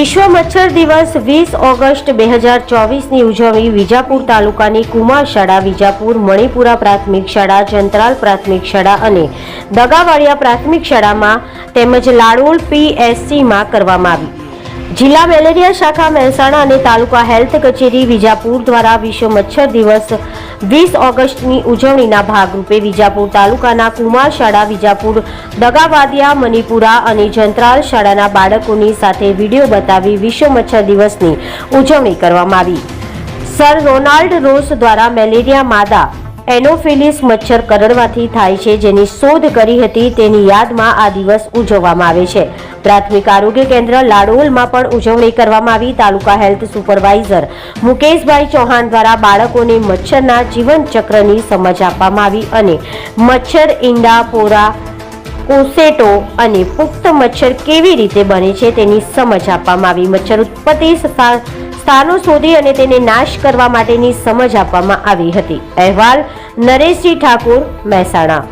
વિશ્વ મચ્છર દિવસ વીસ ઓગસ્ટ બે હજાર ચોવીસની ઉજવણી વિજાપુર તાલુકાની કુમાર શાળા, વિજાપુર મણિપુરા પ્રાથમિક શાળા, જંતરાલ પ્રાથમિક શાળા અને દગાવાડિયા પ્રાથમિક શાળામાં તેમજ લાડોલ પીએસસીમાં કરવામાં આવી. જિલ્લા મેલેરિયા શાખા મહેસાણા અને તાલુકા હેલ્થ કચેરી વિજાપુર દ્વારા વિશ્વ મચ્છર દિવસ વીસ ઓગસ્ટની ઉજવણીના ભાગરૂપે વિજાપુર તાલુકાના કુમાર શાળા, વિજાપુર દગાવાદિયા, મણિપુરા અને જંત્રાલ શાળાના બાળકોની સાથે વીડિયો બતાવી વિશ્વ મચ્છર દિવસની ઉજવણી કરવામાં આવી. સર રોનાલ્ડ રોસ દ્વારા મેલેરિયા માદા એનોફિલિસ મચ્છર કરડવાથી થાય છે, જેની શોધ કરી હતી તેની યાદમાં આ દિવસ ઉજવવામાં આવે છે. પ્રાથમિક આરોગ્ય કેન્દ્ર લાડોલમાં પણ ઉજવણી કરવામાં આવી, તાલુકા હેલ્થ સુપરવાઇઝર મુકેશભાઈ ચૌહાણ દ્વારા બાળકોને મચ્છરના જીવનચક્રની સમજ આપવામાં આવી અને મચ્છર ઈંડા, પોરા, કોસેટો અને પુખ્ત મચ્છર કેવી રીતે બને છે તેની સમજ આપવામાં આવી. મચ્છર ઉત્પત્તિ સ્થાનો શોધી અને તેને નાશ કરવા માટેની સમજ આપવામાં આવી હતી. અહેવાલ નરેશજી ઠાકોર, મહેસાણા.